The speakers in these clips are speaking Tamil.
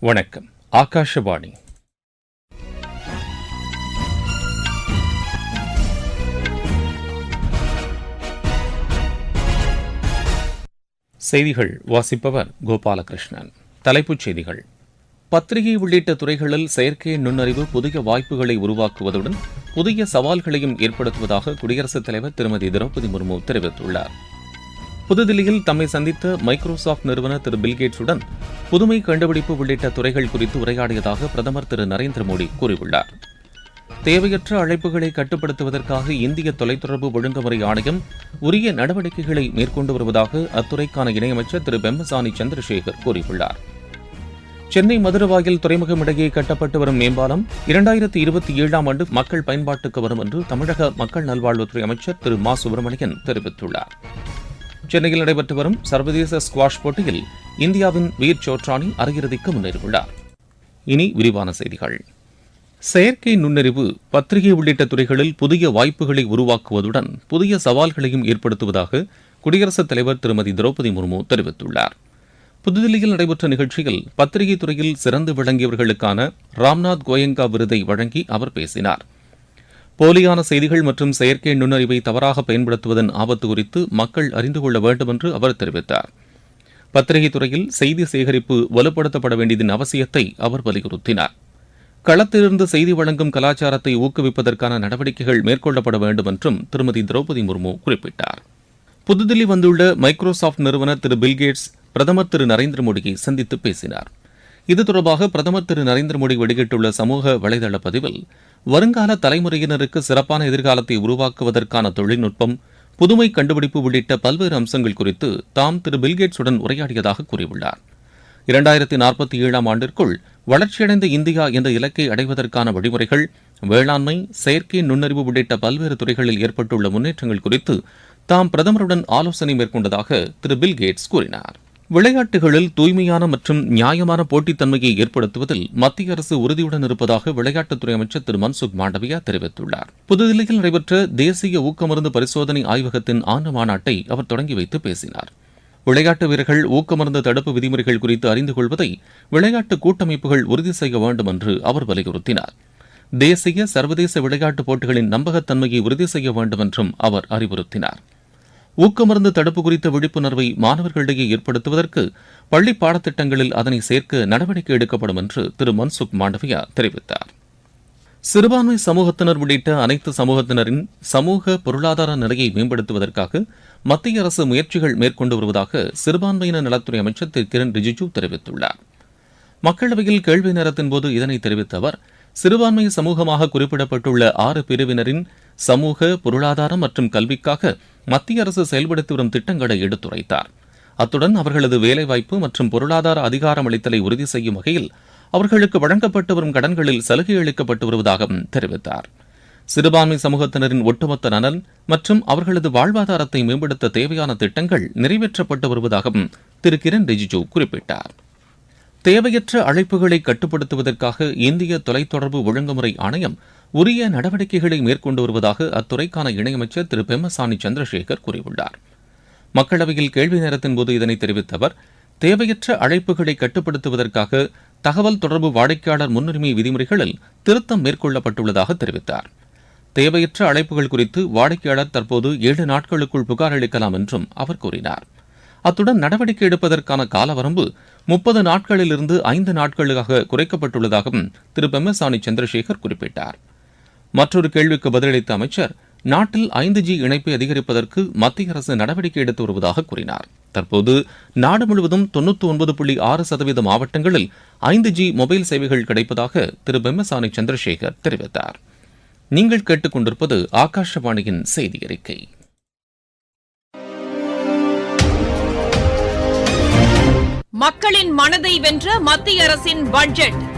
வணக்கம். ஆகாஷவாணி. செய்திகள் வாசிப்பவர் கோபாலகிருஷ்ணன். தலைப்புச் செய்திகள். பத்திரிகை உள்ளிட்ட துறைகளில் செயற்கை நுண்ணறிவு புதிய வாய்ப்புகளை உருவாக்குவதுடன் புதிய சவால்களையும் ஏற்படுத்துவதாக குடியரசுத் தலைவர் திருமதி திரௌபதி முர்மு தெரிவித்துள்ளார். புதுதில்லியில் தம்மை சந்தித்த மைக்ரோசாப்ட் நிறுவனர் திரு பில்கேட்ஸுடன் புதுமை கண்டுபிடிப்பு உள்ளிட்ட துறைகள் குறித்து உரையாடியதாக பிரதமர் திரு நரேந்திர மோடி கூறியுள்ளார். தேவையற்ற அழைப்புகளை கட்டுப்படுத்துவதற்காக இந்திய தொலைத்தொடர்பு ஒழுங்குமுறை ஆணையம் உரிய நடவடிக்கைகளை மேற்கொண்டு வருவதாக அத்துறைக்கான இணையமைச்சர் திரு பெம்மசானி சந்திரசேகர் கூறியுள்ளார். சென்னை மதுரவாயில் துறைமுகம் இடையே கட்டப்பட்டு வரும் மேம்பாலம் இரண்டாயிரத்தி இருபத்தி ஏழாம் ஆண்டு மக்கள் பயன்பாட்டுக்கு வரும் என்று தமிழக மக்கள் நல்வாழ்வுத்துறை அமைச்சர் திரு மா சுப்பிரமணியன் தெரிவித்துள்ளார். சென்னையில் நடைபெற்று வரும் சர்வதேச ஸ்குவாஷ் போட்டியில் இந்தியாவின் வீர் சோட்ரானி அரையிறுதிக்கு முன்னேறியுள்ளார். இனி விரிவான செய்திகள். செயற்கை நுண்ணறிவு பத்திரிகை உள்ளிட்ட துறைகளில் புதிய வாய்ப்புகளை உருவாக்குவதுடன் புதிய சவால்களையும் ஏற்படுத்துவதாக குடியரசுத் தலைவர் திருமதி திரௌபதி முர்மு தெரிவித்துள்ளார். புதுதில்லியில் நடைபெற்ற நிகழ்ச்சியில் பத்திரிகை துறையில் சிறந்து விளங்கியவர்களுக்கான ராம்நாத் கோயங்கா விருதை வழங்கி அவர் பேசினார். போலியான செய்திகள் மற்றும் செயற்கை நுண்ணறிவை தவறாக பயன்படுத்துவதன் ஆபத்து குறித்து மக்கள் அறிந்து கொள்ள வேண்டும் என்று அவர் தெரிவித்தார். பத்திரிகை துறையில் செய்தி சேகரிப்பு வலுப்படுத்தப்பட வேண்டியதன் அவசியத்தை அவர் வலியுறுத்தினார். களத்திலிருந்து செய்தி வழங்கும் கலாச்சாரத்தை ஊக்குவிப்பதற்கான நடவடிக்கைகள் மேற்கொள்ளப்பட வேண்டும் என்றும் திருமதி திரௌபதி முர்மு குறிப்பிட்டார். புதுதில்லி வந்துள்ள மைக்ரோசாப்ட் நிறுவனர் திரு பில்கேட்ஸ் பிரதமர் திரு நரேந்திர மோடியை சந்தித்து பேசினார். இது தொடர்பாக பிரதமர் திரு நரேந்திர மோடி வெளியிட்டுள்ள சமூக வலைதள பதிவில் வருங்கால தலைமுறையினருக்கு சிறப்பான எதிர்காலத்தை உருவாக்குவதற்கான தொழில்நுட்பம் புதுமை கண்டுபிடிப்பு உள்ளிட்ட பல்வேறு அம்சங்கள் குறித்து தாம் திரு பில்கேட்ஸுடன் உரையாடியதாக கூறியுள்ளார். இரண்டாயிரத்தி நாற்பத்தி ஏழாம் ஆண்டிற்குள் வளர்ச்சியடைந்த இந்தியா என்ற இலக்கை அடைவதற்கான வழிமுறைகள் வேளாண்மை செயற்கை நுண்ணறிவு உள்ளிட்ட பல்வேறு துறைகளில் ஏற்பட்டுள்ள முன்னேற்றங்கள் குறித்து தாம் பிரதமருடன் ஆலோசனை மேற்கொண்டதாக திரு பில்கேட்ஸ் கூறினாா் கூறினார். விளையாட்டுகளில் தூய்மையான மற்றும் நியாயமான போட்டித்தன்மையை ஏற்படுத்துவதில் மத்திய அரசு உறுதியுடன் இருப்பதாக விளையாட்டுத்துறை அமைச்சர் திரு மன்சுக் மாண்டவியா தெரிவித்துள்ளார். புதுதில்லியில் நடைபெற்ற தேசிய ஊக்கமருந்து பரிசோதனை ஆய்வகத்தின் ஆண்டு மாநாட்டை அவர் தொடங்கி வைத்து பேசினார். விளையாட்டு வீரர்கள் ஊக்கமருந்து தடுப்பு விதிமுறைகள் குறித்து அறிந்து கொள்வதை விளையாட்டு கூட்டமைப்புகள் உறுதி செய்ய வேண்டும் என்று அவர் வலியுறுத்தினார். தேசிய சர்வதேச விளையாட்டுப் போட்டிகளின் நம்பகத்தன்மையை உறுதி செய்ய வேண்டும் என்றும் அவர் அறிவுறுத்தினார். ஊக்கமருந்து தடுப்பு குறித்த விழிப்புணர்வை மாணவர்களிடையே ஏற்படுத்துவதற்கு பள்ளி பாடத்திட்டங்களில் அதனை சேர்க்க நடவடிக்கை எடுக்கப்படும் என்று திரு மன்சுக் மாண்டவியா தெரிவித்தார். சிறுபான்மை சமூகத்தினர் உள்ளிட்ட அனைத்து சமூகத்தினரின் சமூக பொருளாதார நிலையை மேம்படுத்துவதற்காக மத்திய அரசு முயற்சிகள் மேற்கொண்டு வருவதாக சிறுபான்மையின நலத்துறை அமைச்சர் திரு கிரண் ரிஜிஜூ தெரிவித்துள்ளார். மக்களவையில் கேள்வி நேரத்தின் போது இதனை தெரிவித்த அவர் சிறுபான்மை சமூகமாக குறிப்பிடப்பட்டுள்ள ஆறு பிரிவினரின் சமூக பொருளாதாரம் மற்றும் கல்விக்காக மத்திய அரசு செயல்படுத்தி வரும் திட்டங்களை எடுத்துரைத்தார். அத்துடன் அவர்களது வேலைவாய்ப்பு மற்றும் பொருளாதார அதிகாரமளித்தலை உறுதி செய்யும் வகையில் அவர்களுக்கு வழங்கப்பட்டு வரும் கடன்களில் சலுகை அளிக்கப்பட்டு வருவதாகவும் தெரிவித்தார். சிறுபான்மை சமூகத்தினரின் ஒட்டுமொத்த நலன் மற்றும் அவர்களது வாழ்வாதாரத்தை மேம்படுத்த தேவையான திட்டங்கள் நிறைவேற்றப்பட்டு வருவதாகவும் திரு கிரண் ரிஜிஜூ குறிப்பிட்டார். தேவையற்ற அழைப்புகளை கட்டுப்படுத்துவதற்காக இந்திய தொலைத்தொடர்பு ஒழுங்குமுறை ஆணையம் உரிய நடவடிக்கைகளை மேற்கொண்டு வருவதாக அத்துறைக்கான இணையமைச்சர் திரு. பெம்மசானி சந்திரசேகர் கூறியுள்ளார். மக்களவையில் கேள்வி நேரத்தின் போது இதனை தெரிவித்த அவர் தேவையற்ற அழைப்புகளை கட்டுப்படுத்துவதற்காக தகவல் தொடர்பு வாடிக்கையாளர் முன்னுரிமை விதிமுறைகளில் திருத்தம் மேற்கொள்ளப்பட்டுள்ளதாக தெரிவித்தார். தேவையற்ற அழைப்புகள் குறித்து வாடிக்கையாளர் தற்போது ஏழு நாட்களுக்குள் புகார் அளிக்கலாம் என்றும் அவர் கூறினார். அத்துடன் நடவடிக்கை எடுப்பதற்கான காலவரம்பு முப்பது நாட்களிலிருந்து ஐந்து நாட்களுக்காக குறைக்கப்பட்டுள்ளதாகவும் திரு. பெம்மசானி சந்திரசேகர் குறிப்பிட்டார். மற்றொரு கேள்விக்கு பதிலளித்த அமைச்சர் நாட்டில் ஐந்து ஜி இணைப்பை அதிகரிப்பதற்கு மத்திய அரசு நடவடிக்கை எடுத்து வருவதாக கூறினார். தற்போது நாடு முழுவதும் தொன்னூத்தி ஒன்பது புள்ளி ஆறு சதவீத மாவட்டங்களில் ஐந்து ஜி மொபைல் சேவைகள் கிடைப்பதாக திரு பெம்மசானி சந்திரசேகர் தெரிவித்தார். நீங்கள் கேட்டுக்கொண்டிருப்பது ஆகாஷவாணியின் செய்தி அறிக்கை. மக்களின் மனதை வென்ற மத்திய அரசின் பட்ஜெட்.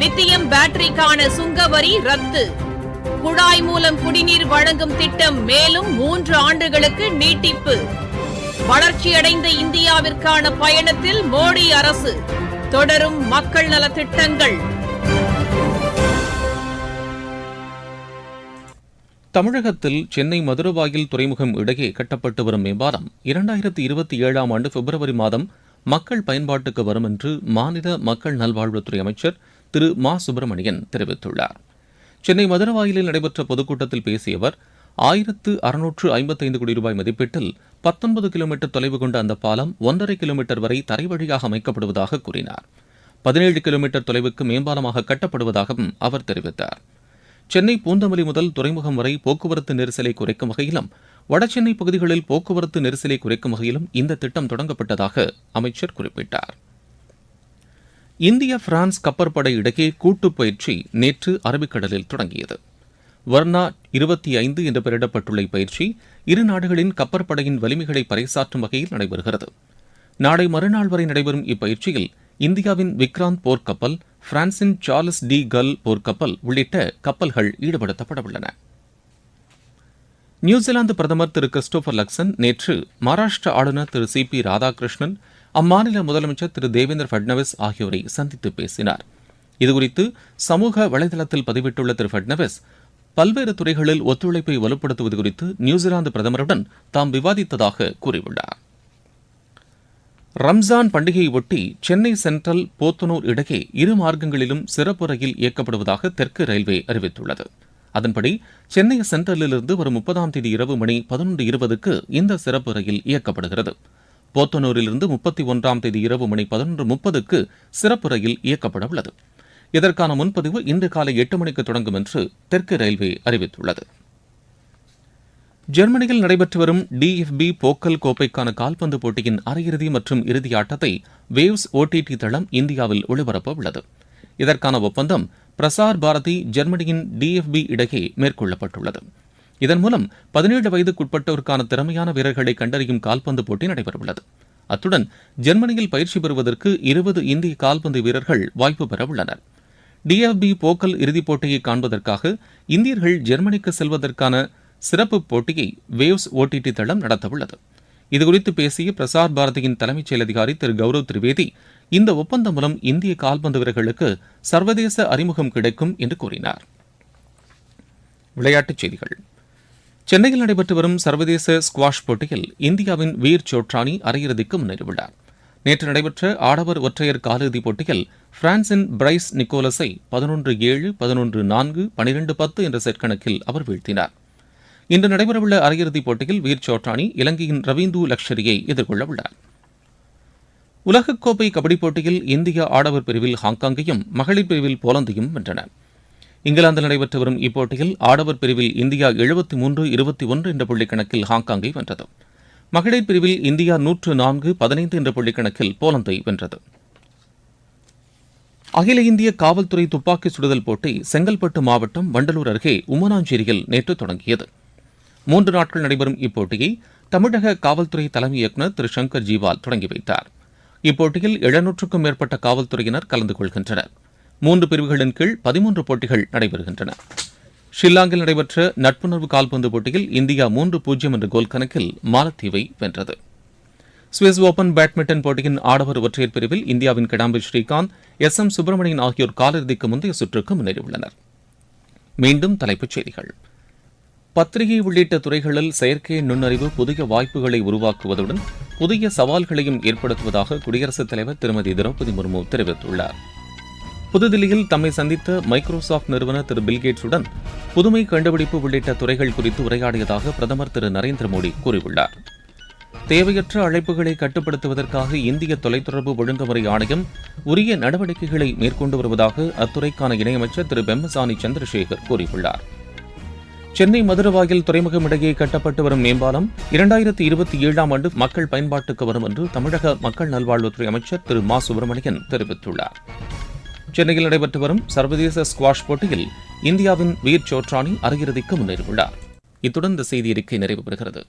லித்தியம் பேட்டரிக்கான சுங்கவரி ரத்து. குழாய் மூலம் குடிநீர் வழங்கும் திட்டம் மேலும் மூன்று ஆண்டுகளுக்கு நீட்டிப்பு. வளர்ச்சியடைந்த இந்தியாவிற்கான பயணத்தில் மோடி அரசு. தொடரும் மக்கள் நலத் திட்டங்கள். தமிழகத்தில் சென்னை மதுரவாயில் துறைமுகம் இடையே கட்டப்பட்டு வரும் மேம்பாலம் இரண்டாயிரத்தி இருபத்தி ஏழாம் ஆண்டு பிப்ரவரி மாதம் மக்கள் பயன்பாட்டுக்கு வரும் என்று மாநில மக்கள் நல்வாழ்வுத்துறை அமைச்சர் திரு மா சுப்பிரமணியன் தெரிவித்துள்ளார். சென்னை மதுரவாயிலில் நடைபெற்ற பொதுக்கூட்டத்தில் பேசிய அவர் ஆயிரத்து அறுநூற்று ஐம்பத்தைந்து கோடி ரூபாய் மதிப்பீட்டில் பத்தொன்பது கிலோமீட்டர் தொலைவு கொண்ட அந்த பாலம் ஒன்றரை கிலோமீட்டர் வரை தரை வழியாக அமைக்கப்படுவதாக கூறினார். பதினேழு கிலோமீட்டர் தொலைவுக்கு மேம்பாலமாக கட்டப்படுவதாகவும் அவர் தெரிவித்தார். சென்னை பூந்தமல்லி முதல் துறைமுகம் வரை போக்குவரத்து நெரிசலை குறைக்கும் வகையிலும் வடசென்னை பகுதிகளில் போக்குவரத்து நெரிசலை குறைக்கும் வகையிலும் இந்த திட்டம் தொடங்கப்பட்டதாக அமைச்சர் குறிப்பிட்டார். இந்திய பிரான்ஸ் கப்பற்படை இடையே கூட்டுப் பயிற்சி நேற்று அரபிக்கடலில் தொடங்கியது. வர்ணா இருபத்தி ஐந்து என்று பெயரிடப்பட்டுள்ள இப்பயிற்சி இரு நாடுகளின் கப்பற்படையின் வலிமைகளை பறைசாற்றும் வகையில் நடைபெறுகிறது. நாளை மறுநாள் வரை நடைபெறும் இப்பயிற்சியில் இந்தியாவின் விக்ராந்த் போர்க்கப்பல் பிரான்சின் சார்லஸ் டி கல் போர்க்கப்பல் உள்ளிட்ட கப்பல்கள் ஈடுபடுத்தப்பட உள்ளன நியூசிலாந்து பிரதமர் திரு கிறிஸ்டோபர் லக்சன் நேற்று மகாராஷ்டிர ஆளுநர் திரு சி பி ராதாகிருஷ்ணன் அம்மாநில முதலமைச்சர் திரு தேவேந்திர பட்னவிஸ் ஆகியோரை சந்தித்து பேசினார். இதுகுறித்து சமூக வலைதளத்தில் பதிவிட்டுள்ள திரு பட்னவிஸ் பல்வேறு துறைகளில் ஒத்துழைப்பை வலுப்படுத்துவது குறித்து நியூசிலாந்து பிரதமருடன் தாம் விவாதித்ததாக கூறியுள்ளார். ரம்ஜான் பண்டிகையை ஒட்டி சென்னை சென்ட்ரல் போத்தனூர் இடையே இரு மார்க்கங்களிலும் சிறப்பு ரயில் இயக்கப்படுவதாக தெற்கு ரயில்வே அறிவித்துள்ளது. அதன்படி சென்னை சென்ட்ரலிலிருந்து வரும் முப்பதாம் தேதி இரவு மணி பதினொன்று இருபதுக்கு இந்த சிறப்பு ரயில் இயக்கப்படுகிறது. போத்தனூரிலிருந்து முப்பத்தி ஒன்றாம் தேதி இரவு மணி பதினொன்று முப்பதுக்கு சிறப்பு ரயில் இயக்கப்பட உள்ளது. இதற்கான முன்பதிவு இன்று காலை எட்டு மணிக்கு தொடங்கும் என்று தெற்கு ரயில்வே அறிவித்துள்ளது. ஜெர்மனியில் நடைபெற்று வரும் டிஎஃப்பி போக்கல் கோப்பைக்கான கால்பந்து போட்டியின் அரையிறுதி மற்றும் இறுதி ஆட்டத்தை வேவ்ஸ் ஓடிடி தளம் இந்தியாவில் ஒளிபரப்ப உள்ளது. இதற்கான ஒப்பந்தம் பிரசார் பாரதி ஜெர்மனியின் டிஎஃப்பி இடையே மேற்கொள்ளப்பட்டுள்ளது. இதன் மூலம் பதினேழு வயதுக்குட்பட்டோருக்கான திறமையான வீரர்களை கண்டறியும் கால்பந்து போட்டி நடைபெறவுள்ளது. அத்துடன் ஜெர்மனியில் பயிற்சி பெறுவதற்கு இருபது இந்திய கால்பந்து வீரர்கள் வாய்ப்பு பெற உள்ளனர் டிஎஃப்பி போக்கல் இறுதிப் போட்டியை காண்பதற்காக இந்தியர்கள் ஜெர்மனிக்கு செல்வதற்கான சிறப்பு போட்டியை வேவ்ஸ் ஓடிடி தளம் நடத்தவுள்ளது. இதுகுறித்து பேசிய பிரசார் பாரதியின் தலைமைச் செயல் அதிகாரி திரு கௌரவ் திரிவேதி இந்த ஒப்பந்தம் மூலம் இந்திய கால்பந்து வீரர்களுக்கு சர்வதேச அறிமுகம் கிடைக்கும் என்று கூறினார். விளையாட்டுச் செய்திகள். சென்னையில் நடைபெற்று வரும் சர்வதேச ஸ்குவாஷ் போட்டியில் இந்தியாவின் வீர் சோட்ரானி அரையிறுதிக்கு முன்னேறியுள்ளார். நேற்று நடைபெற்ற ஆடவர் ஒற்றையர் காலிறுதிப் போட்டியில் பிரான்சின் பிரைஸ் நிக்கோலஸை பதினொன்று ஏழு பதினொன்று நான்கு பனிரெண்டு பத்து என்ற செட் கணக்கில் அவர் வீழ்த்தினார். இன்று நடைபெறவுள்ள அரையிறுதிப் போட்டியில் வீர் சோட்ரானி இலங்கையின் ரவீந்து லக்ஷரியை எதிர்கொள்ள உள்ளார். உலகக்கோப்பை கபடி போட்டியில் இந்தியா ஆடவர் பிரிவில் ஹாங்காங்கையும் மகளிர் பிரிவில் போலந்தையும் வென்றன இங்கிலாந்தில் நடைபெற்று வரும் இப்போட்டியில் ஆடவர் பிரிவில் இந்தியா எழுபத்தி மூன்று இருபத்தி ஒன்று என்ற புள்ளிக் கணக்கில் ஹாங்காங்கை வென்றது. மகளிர் பிரிவில் இந்தியா நூற்று நான்கு பதினைந்து என்ற புள்ளிக் கணக்கில் போலந்தை வென்றது. அகில இந்திய காவல்துறை துப்பாக்கி சுடுதல் போட்டி செங்கல்பட்டு மாவட்டம் வண்டலூர் அருகே உமனாஞ்சேரியில் நேற்று தொடங்கியது. மூன்று நாட்கள் நடைபெறும் இப்போட்டியை தமிழக காவல்துறை தலைமை இயக்குநர் திரு சங்கர் ஜீவால் தொடங்கி வைத்தார். இப்போட்டியில் எழுநூற்றுக்கும் மேற்பட்ட காவல்துறையினர் கலந்து கொள்கின்றனர். மூன்று பிரிவுகளின் கீழ் பதிமூன்று போட்டிகள் நடைபெறுகின்றன. ஷில்லாங்கில் நடைபெற்ற நட்புணர்வு கால்பந்து போட்டியில் இந்தியா மூன்று பூஜ்ஜியம் என்ற கோல் கணக்கில் மாலத்தீவை வென்றது. சுவிஸ் ஓபன் பேட்மிண்டன் போட்டியின் ஆடவர் ஒற்றையர் பிரிவில் இந்தியாவின் கிடாம்பி ஸ்ரீகாந்த் எஸ் எம் சுப்பிரமணியன் ஆகியோர் காலிறுதிக்கு முந்தைய சுற்றுக்கு முன்னேறியுள்ளனர். மீண்டும் தலைப்புச் செய்திகள். பத்திரிகை உள்ளிட்ட துறைகளில் செயற்கை நுண்ணறிவு புதிய வாய்ப்புகளை உருவாக்குவதுடன் புதிய சவால்களையும் ஏற்படுத்துவதாக குடியரசுத் தலைவர் திருமதி திரௌபதி முர்மு தெரிவித்துள்ளார். புதுதில்லியில் தம்மை சந்தித்த மைக்ரோசாப்ட் நிறுவனர் திரு பில்கேட்ஸுடன் புதுமை கண்டுபிடிப்பு உள்ளிட்ட துறைகள் குறித்து உரையாடியதாக பிரதமர் திரு நரேந்திர மோடி கூறியுள்ளார். தேவையற்ற அழைப்புகளை கட்டுப்படுத்துவதற்காக இந்திய தொலைத்தொடர்பு ஒழுங்குமுறை ஆணையம் உரிய நடவடிக்கைகளை மேற்கொண்டு வருவதாக அத்துறைக்கான இணையமைச்சர் திரு பெம்மசானி சந்திரசேகர் கூறியுள்ளார். சென்னை மதுரவாயில் துறைமுகம் இடையே கட்டப்பட்டு வரும் மேம்பாலம் இரண்டாயிரத்தி இருபத்தி ஏழாம் ஆண்டு மக்கள் பயன்பாட்டுக்கு வரும் என்று தமிழக மக்கள் நல்வாழ்வுத்துறை அமைச்சர் திரு மா சுப்பிரமணியன் தெரிவித்துள்ளார். சென்னையில் நடைபெற்று வரும் சர்வதேச ஸ்குவாஷ் போட்டியில் இந்தியாவின் வீர் சோட்ரானி அரையிறுதிக்கு முன்னேறியுள்ளார். இத்துடன் இந்த செய்தி அறிக்கை நிறைவு பெறுகிறது.